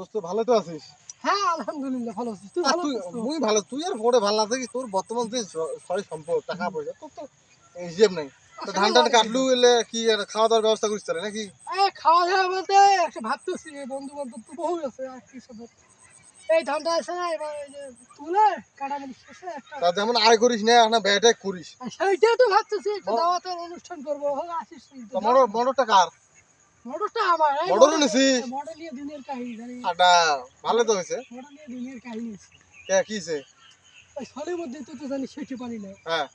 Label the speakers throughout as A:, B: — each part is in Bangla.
A: দোস্ত ভালো তো আছিস?
B: হ্যাঁ আলহামদুলিল্লাহ ভালো আছি। তুই ভালো
A: তুই
B: আছিস তো?
A: মুই ভালো তুই আর পরে ভালো না তোর বর্তমান যে সরি সম্পদ টাকা পয়সা তোর তো হিসেব নাই। ধান টান কাটলু এলে কি আর খাওয়া দাওয়ার ব্যবস্থা করিস তাহলে নাকি?
B: খাওয়া দাওয়া বলতে একটা ভাবতেছি বন্ধু বান্ধব তো বহু আছে আর কি সব এই ধানটা আছে না এবার তুলে কাটাকাটি শেষে একটা
A: তা যেমন আয় করিস না করিস।
B: সেইটাই তো ভাবতেছি একটা দাওয়াতের অনুষ্ঠান করব আসিস
A: কার?
B: মোটরটা আমার মোটর-
A: নিছিস?
B: মোটর নিয়ে দিনের কাহিনী জানি
A: আটা ভালো তো হয়েছে।
B: মোটর নিয়ে দিনের কাহিনী
A: কে কিছে
B: ওই সলের মধ্যে তো তো জানি সেটি পানি নাই।
A: হ্যাঁ।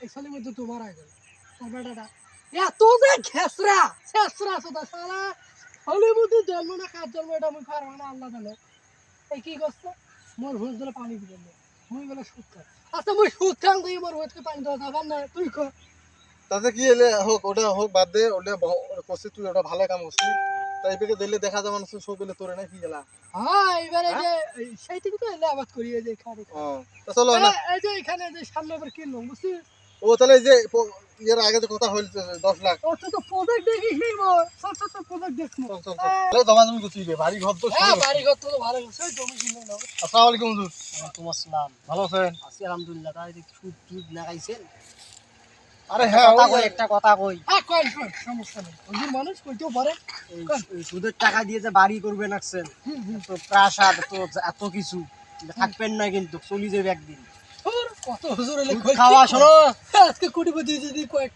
B: এই সলের মধ্যে তো মারা গেল। তার বেটাটা এত যে ঘেসরা ছেসরা সোদা সারা সলের মধ্যে জন্ম না কার জন্ম এটা আমি পারব না আল্লাহ জানে। এই কি করছে? মোর ভুল দিলে পানি দিবেন না মুই বলে সুদ আচ্ছা মুই সুদ খান তুই মোর ভুলকে পানি দেওয়া যাবার না। তুই কর।
A: তাতে কি এলে হোক ওটা হোক বাদ দে ওটা করছিস তুই ওটা ভালো কাম করছিস। তাই পেকে দিলে দেখা যাবে না সব এলে তোরে না কি গেলা।
B: হ্যাঁ এবারে যে এই সেই থেকে তো এলে আবাদ করি যে এখানে।
A: তা চলো না।
B: এই- যে এখানে যে সামনে আবার কিনলাম বুঝছিস?
A: ও তাহলে যে ইয়ের আগে তো কথা হইল দশ লাখ।
B: ও তো তো প্রজেক্ট ছোট ছোট প্রজেক্ট দেখব
A: তাহলে জমা জমি করছিস রে বাড়ি ঘর তো
B: হ্যাঁ বাড়ি ঘর তো ভালো হচ্ছে জমি কিনে নাও।
A: আসসালামু আলাইকুম হুজুর
C: তোমার সালাম
A: ভালো আছেন?
C: আছি আলহামদুলিল্লাহ তাই সুদ টুদ লাগাইছেন?
A: আরে
C: হ্যাঁ
A: হ্যাঁ
C: কথা কই একটা কথা কই।
B: হ্যাঁ কয়েন কয়েন সমস্যা নেই। ওদের মানুষ কইতেও পারে।
C: এই এই সুদের টাকা দিয়ে যে বাড়ি করবেন আসছেন
B: হুম হুম।
C: তো প্রাসাদ তো এত কিছু থাকবেন না কিন্তু চলে যাবে একদিন।
B: কত হুজুর এলে
C: খাওয়া শোনো।
B: আজকে কোটিপতি যদি কয়েক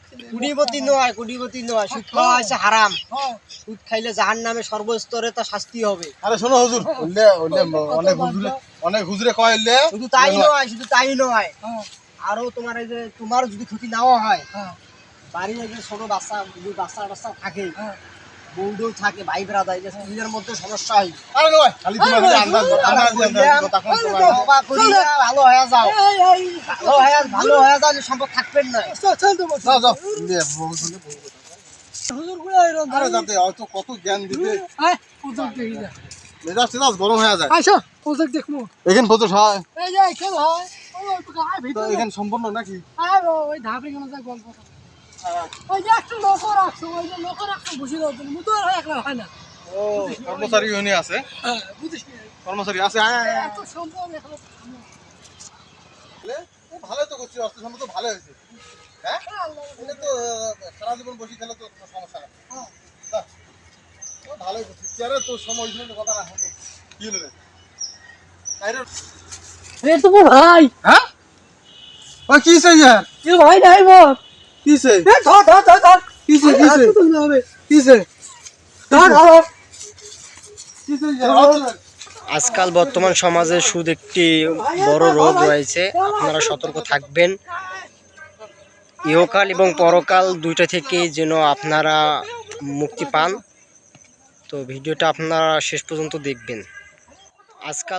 C: নয় কুড়িপতি নয় সুদ খাওয়া হচ্ছে হারাম।
B: হ্যাঁ।
C: সুদ খাইলে জাহান নামে সর্বস্তরে তো শাস্তি হবে।
A: আরে শোনো হুজুর অনেক হুজুরে অনেক হুজুরে কইলে
C: শুধু তাই নয় শুধু তাই নয়।
B: হ্যাঁ
C: আরও তোমার এই যে তোমার যদি ক্ষতি নাও হয়
B: হ্যাঁ।
C: বাড়িতে যে ছোট বাচ্চা যদি বাচ্চা টাচ্চা থাকে
B: হ্যাঁ।
C: বউডও থাকে ভাই ব্রাদার এই যে স্ত্রীদের মধ্যে সমস্যা হয়। ভালো হয়ে যাও।
B: এই এই
C: ভালো হয়ে ভালো হয়ে যাও সম্পদ থাকবেন না।
A: কত জ্ঞান দিতে।
B: আয় প্রজেক্ট দেখি যা।
A: মেজাজ গরম হয়ে যায়। এখানে প্রচুর হয়।
B: হয়
A: তো এখানে সম্পূর্ণ নাকি?
B: আয় ওই ধাপে কেন যা গল্প। ওই যে একটা লোক রাখছো ওই যে লোক রাখছো বসে দাও তুমি। মুতো আর একলা হয় না।
A: ও কর্মচারী ইউনি আছে?
B: হ্যাঁ বুঝিস
A: কর্মচারী আছে আয়
B: এত সম্পদ এখানে
A: ভালো তো করছি অস্ত্র সম্পদ তো ভালো হয়েছে। হ্যাঁ? এটা তো সারা জীবন বসে খেলে তো সমস্যা বাহ, ও ভালোই করছি। চেয়ারে তো সময় কথা না কি হলো? আরে,
B: এ তো ভাই
A: হ্যাঁ? ও কিসে ইয়ার
B: এ ভাই নাই মোর
A: কিসে
B: এ ধর ধর ধর ধর।
A: কিসে
B: আরে,
A: কিসে
B: হাত তুলতে হবে
A: কিসে
B: ধর ধর
A: কিসে ইয়ার
C: আজকাল বর্তমান সমাজে সুদ একটি বড় রোগ রয়েছে। আপনারা সতর্ক থাকবেন। ইহকাল এবং পরকাল দুইটা থেকে যেন আপনারা মুক্তি পান। তো ভিডিওটা আপনারা শেষ পর্যন্ত দেখবেন। আজকাল